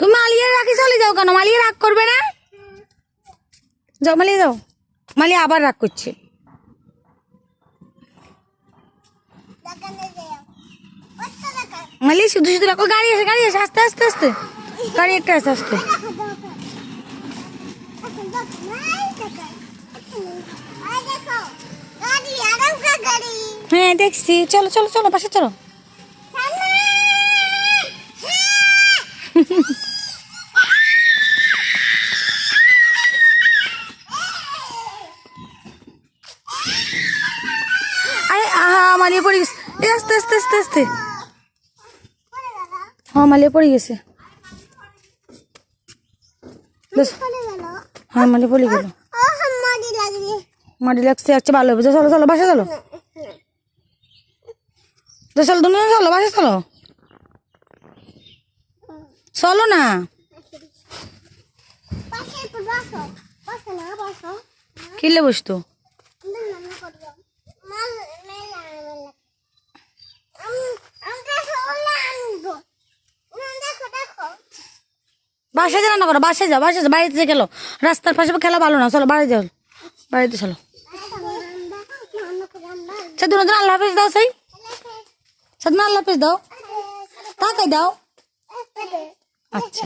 তুমি মালিয়ে রাখি চলে যাও কেন? মালিয়ে রাগ করবে না? যাও মালিয়ে যাও। মালিয়ে আবার রাগ করছে। মালিয়ে শুধু শুধু রাখো। গাড়ি আসে গাড়ি আসে আস্তে আস্তে আস্তে। গাড়ি একটা আস্তে আস্তে দেখো দেখো এখন দেখো নাই টাকা আই দেখো গাড়ি আরাম কা গাড়ি হ্যাঁ দেখছি চলো চলো চলো পাশে চলো সামনে আরে আহা মালিয়ে পড়ে গেছে এ আস্তে আস্তে আস্তে আস্তে পড়ে গেল হ্যাঁ মালিয়ে পড়ে গেছে বেশ পড়ে গেল হ্যাঁ মাটি পড়ে গেল। মাটি লাগছে আচ্ছা ভালো হবে। চলো চলো বাসা চলো। চলো তুমি চলো বাসা চলো। চলো না। কিলে বসতো বাসায় যা রান্না করো, বাসায় যাও বাসায় যাও, বাড়িতে যে খেলো, রাস্তার পাশে খেলা ভালো না, চলো বাড়িতে চলো বাড়িতে চলো। সাদুন আল্লাহ হাফিজ, দাও সেই। সাদুন আল্লাহ হাফিজ, দাও। তাকাই দাও। আচ্ছা।